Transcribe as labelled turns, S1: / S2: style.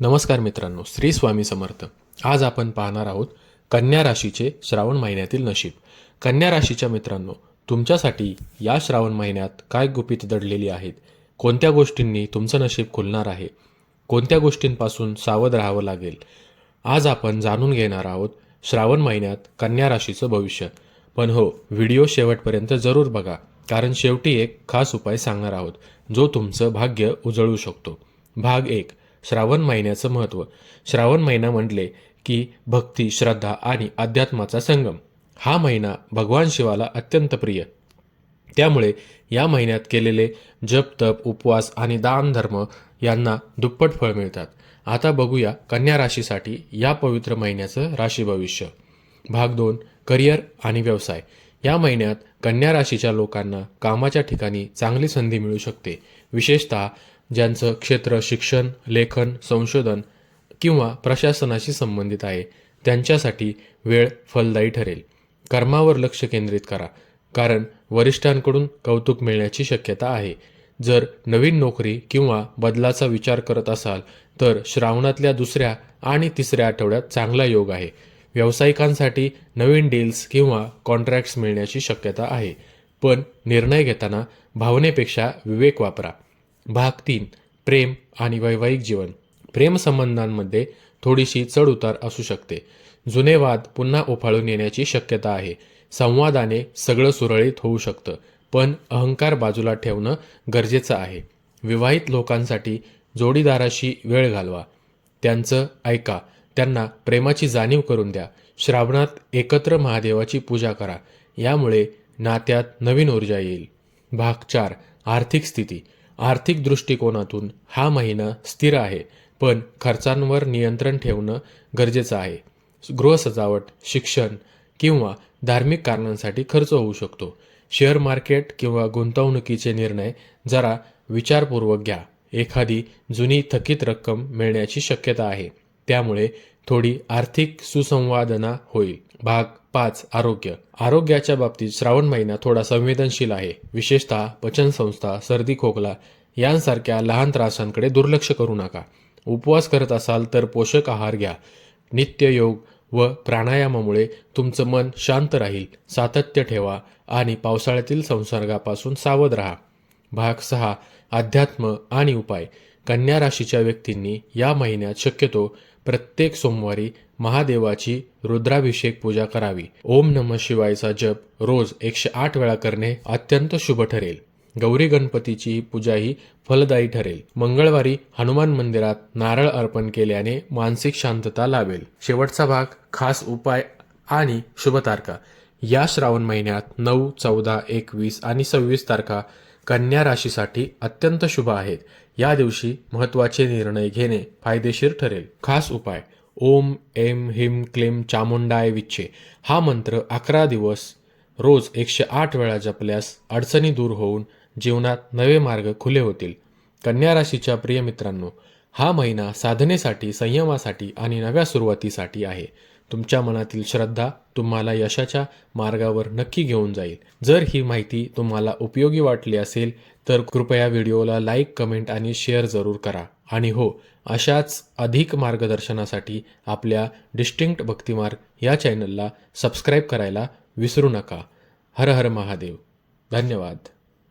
S1: नमस्कार मित्रांनो श्री स्वामी समर्थ. आज आपण पाहणार आहोत कन्या राशीचे श्रावण महिन्यातील नशीब. कन्या राशीच्या मित्रांनो तुमच्यासाठी या श्रावण महिन्यात काय गुपित दडलेली आहेत? कोणत्या गोष्टींनी तुमचं नशीब खुलणार आहे? कोणत्या गोष्टींपासून सावध राहावं लागेल? आज आपण जाणून घेणार आहोत श्रावण महिन्यात कन्या राशीचं भविष्य. पण हो व्हिडिओ शेवटपर्यंत जरूर बघा कारण शेवटी एक खास उपाय सांगणार आहोत जो तुमचं भाग्य उजळू शकतो. भाग एक. श्रावण महिन्याचं महत्त्व. श्रावण महिना म्हटले की भक्ती श्रद्धा आणि अध्यात्माचा संगम. हा महिना भगवान शिवाला अत्यंत प्रिय. त्यामुळे या महिन्यात केलेले जप तप उपवास आणि दान धर्म यांना दुप्पट फळ मिळतात. आता बघूया कन्या राशीसाठी या पवित्र महिन्याचं राशी भविष्य. भाग दोन करिअर आणि व्यवसाय. या महिन्यात कन्या राशीच्या लोकांना कामाच्या ठिकाणी चांगली संधी मिळू शकते. विशेषतः ज्यांचं क्षेत्र शिक्षण लेखन संशोधन किंवा प्रशासनाशी संबंधित आहे त्यांच्यासाठी वेळ फलदायी ठरेल. कर्मावर लक्ष केंद्रित करा कारण वरिष्ठांकडून कौतुक मिळण्याची शक्यता आहे. जर नवीन नोकरी किंवा बदलाचा विचार करत असाल तर श्रावणातल्या दुसऱ्या आणि तिसऱ्या आठवड्यात चांगला योग आहे. व्यावसायिकांसाठी नवीन डील्स किंवा कॉन्ट्रॅक्ट्स मिळण्याची शक्यता आहे. पण निर्णय घेताना भावनेपेक्षा विवेक वापरा. भाग तीन प्रेम आणि वैवाहिक जीवन. प्रेमसंबंधांमध्ये थोडीशी चढउतार असू शकते. जुने वाद पुन्हा उफाळून येण्याची शक्यता आहे. संवादाने सगळं सुरळीत होऊ शकतं पण अहंकार बाजूला ठेवणं गरजेचं आहे. विवाहित लोकांसाठी जोडीदाराशी वेळ घालवा. त्यांचं ऐका. त्यांना प्रेमाची जाणीव करून द्या. श्रावणात एकत्र महादेवाची पूजा करा. यामुळे नात्यात नवीन ऊर्जा येईल. भाग चार आर्थिक स्थिती. आर्थिक दृष्टिकोनातून हा महिना स्थिर आहे पण खर्चांवर नियंत्रण ठेवणं गरजेचं आहे. गृहसजावट शिक्षण किंवा धार्मिक कारणांसाठी खर्च होऊ शकतो. शेअर मार्केट किंवा गुंतवणुकीचे निर्णय जरा विचारपूर्वक घ्या. एखादी जुनी थकीत रक्कम मिळण्याची शक्यता आहे. त्यामुळे थोडी आर्थिक सुसंवादना होईल. भाग पाच आरोग्य. आरोग्याच्या बाबतीत श्रावण महिना थोडा संवेदनशील आहे. विशेषतः पचनसंस्था सर्दी खोकला यांसारख्या लहान त्रासांकडे दुर्लक्ष करू नका. उपवास करत असाल तर पोषक आहार घ्या. नित्य योग व प्राणायामामुळे तुमचं मन शांत राहील. सातत्य ठेवा आणि पावसाळ्यातील संसर्गापासून सावध राहा. भाग सहा अध्यात्म आणि उपाय. कन्या राशीच्या व्यक्तींनी या महिन्यात शक्यतो प्रत्येक सोमवारी महादेवाची रुद्राभिषेक पूजा करावी. ओम नम शिवायचा जप रोज एकशे आठ वेळा करणे अत्यंत शुभ ठरेल. गौरी गणपतीची पूजाही फलदायी ठरेल. मंगळवारी हनुमान मंदिरात नारळ अर्पण केल्याने मानसिक शांतता लाभेल. शेवटचा भाग खास उपाय आणि शुभ तारखा. या श्रावण महिन्यात नऊ चौदा एकवीस आणि सव्वीस तारखा कन्या राशीसाठी अत्यंत शुभ आहेत. या दिवशी महत्त्वाचे निर्णय घेणे फायदेशीर ठरेल. खास उपाय ओम एम हिम क्लेम चामुंडाय विच्छे. हा मंत्र अकरा दिवस रोज एकशे आठ वेळा जपल्यास अडचणी दूर होऊन जीवनात नवे मार्ग खुले होतील. कन्या राशीच्या प्रिय मित्रांनो हा महिना साधनेसाठी संयमासाठी आणि नव्या सुरुवातीसाठी आहे. तुमच्या मनातील श्रद्धा तुम्हाला यशाच्या मार्गावर नक्की घेऊन जाईल. जर ही माहिती तुम्हाला उपयोगी वाटली असेल तर कृपया व्हिडिओला लाईक कमेंट आणि शेअर जरूर करा. आणि हो अशाच अधिक मार्गदर्शनासाठी आपल्या डिस्टिंक्ट भक्तिमार्ग या चॅनलला सबस्क्राईब करायला विसरू नका. हर हर महादेव. धन्यवाद.